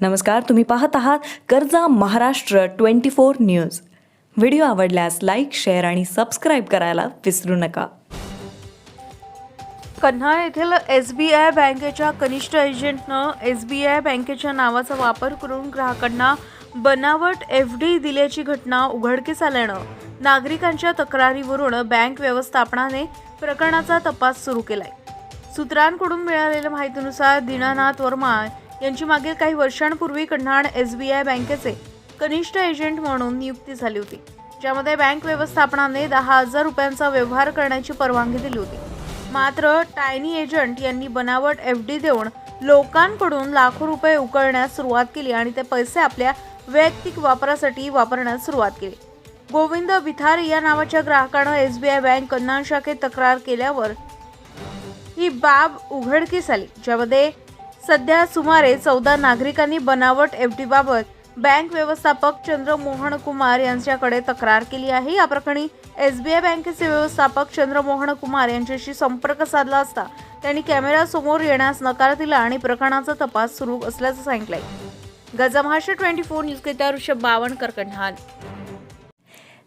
नमस्कार तुम्ही पाहत आहात कर्जा Maharashtra twenty four news. Video आवडल्यास लाईक शेअर आणि सबस्क्राईब करायला विसरू नका. कन्हाळ येथील एस बी आय बँकेच्या कनिष्ठ एजंटनं एस बी आय बँकेच्या नावाचा वापर करून ग्राहकांना बनावट एफ डी दिल्याची घटना उघडकीस आल्यानं नागरिकांच्या तक्रारीवरून बँक व्यवस्थापनाने प्रकरणाचा तपास सुरू केलाय. सूत्रांकडून मिळालेल्या माहितीनुसार दीनानाथ वर्मा यांची मागील काही वर्षांपूर्वी कन्हाड एस बी आय बँकेचे कनिष्ठ एजंट म्हणून नियुक्ती झाली होती ज्यामध्ये बँक व्यवस्थापनाने दहा हजार रुपयांचा व्यवहार करण्याची परवानगी दिली होती. मात्र टायनी एजंट यांनी बनावट एफ डी देऊन लोकांकडून लाखो रुपये उकळण्यास सुरुवात केली आणि ते पैसे आपल्या वैयक्तिक वापरासाठी वापरण्यास सुरुवात केली. गोविंद भिथारे या नावाच्या ग्राहकानं S B I bank Kanhan शाखेत तक्रार केल्यावर ही बाब उघडकीस आली ज्यामध्ये सध्या सुमारे चौदा नागरिकांनी बनावट एफ बँक व्यवस्थापक चंद्रमोहन कुमार यांच्याकडे तक्रार केली आहे. या प्रकरणी एस बी आय बँकेचे व्यवस्थापक चंद्रमोहन कुमार यांच्याशी संपर्क साधला असता त्यांनी कॅमेऱ्यासमोर येण्यास नकार दिला आणि प्रकरणाचा तपास सुरू असल्याचं सांगितलंय. गजा ट्वेंटी फोर न्यूजकरिता ऋषभ बावणकर कन्हान.